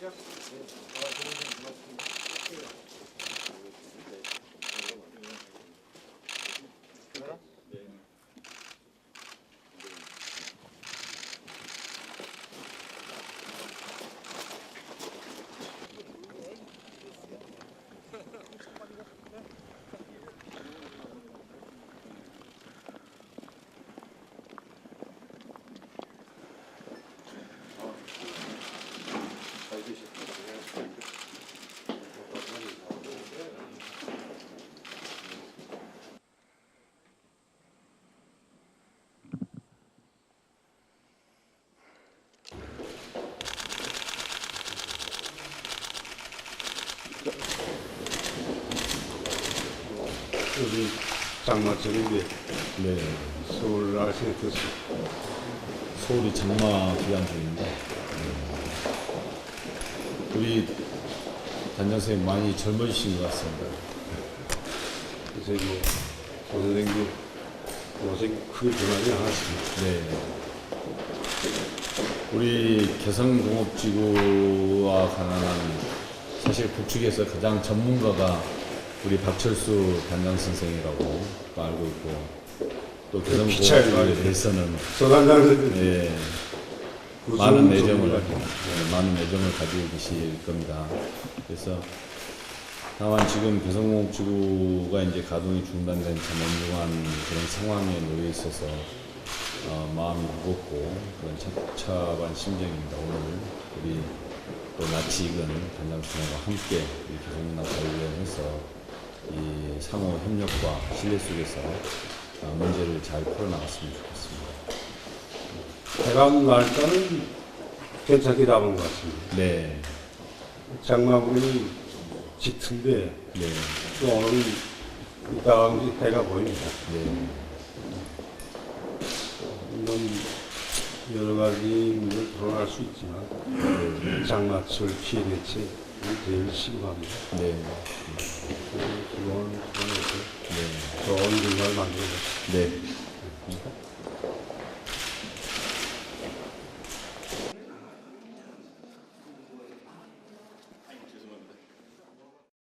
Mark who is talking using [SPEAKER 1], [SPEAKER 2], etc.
[SPEAKER 1] Сейчас. 우리 장마철인데
[SPEAKER 2] 네.
[SPEAKER 1] 서울 날씨 어떻습니까?
[SPEAKER 2] 서울이 장마 기간 중인데 음, 우리 단장 선생님 많이 젊어지신 것 같습니다.
[SPEAKER 1] 그래서 뭐, 고 선생님 고생 크게 변하지 않았습니다.
[SPEAKER 2] 네. 우리 개성공업지구와 관한 사실 북측에서 가장 전문가가 우리 박철수 단장 선생이라고 또 알고 있고 또
[SPEAKER 1] 피차에
[SPEAKER 2] 개성공업지구에 대해서는
[SPEAKER 1] 서단장은
[SPEAKER 2] 예,
[SPEAKER 1] 그
[SPEAKER 2] 많은 애정을. 네, 많은 애정을 가지고 계실 겁니다. 그래서 다만 지금 개성공업지구가 이제 가동이 중단된 참 엄중한 그런 상황에 놓여 있어서 어, 마음이 무겁고 그런 착잡한 심정입니다. 오늘 우리 또 낯이 익은 단장수님과 함께 우리 개성문화자유위원회에서 이 상호 협력과 신뢰 속에서 어, 문제를 잘 풀어나갔으면 좋겠습니다.
[SPEAKER 1] 해감 날짜는 괜찮게 잡은 것 같습니다.
[SPEAKER 2] 네,
[SPEAKER 1] 장마물이 짙은데
[SPEAKER 2] 네,
[SPEAKER 1] 또 오늘 이따가 해가 보입니다.
[SPEAKER 2] 네.
[SPEAKER 1] 물론 여러 가지 문제를 드러날 수 있지만 장마철 피해 대책이 제일 심각합니다.
[SPEAKER 2] 네,
[SPEAKER 1] 좋은 결과를 만들어서
[SPEAKER 2] 네.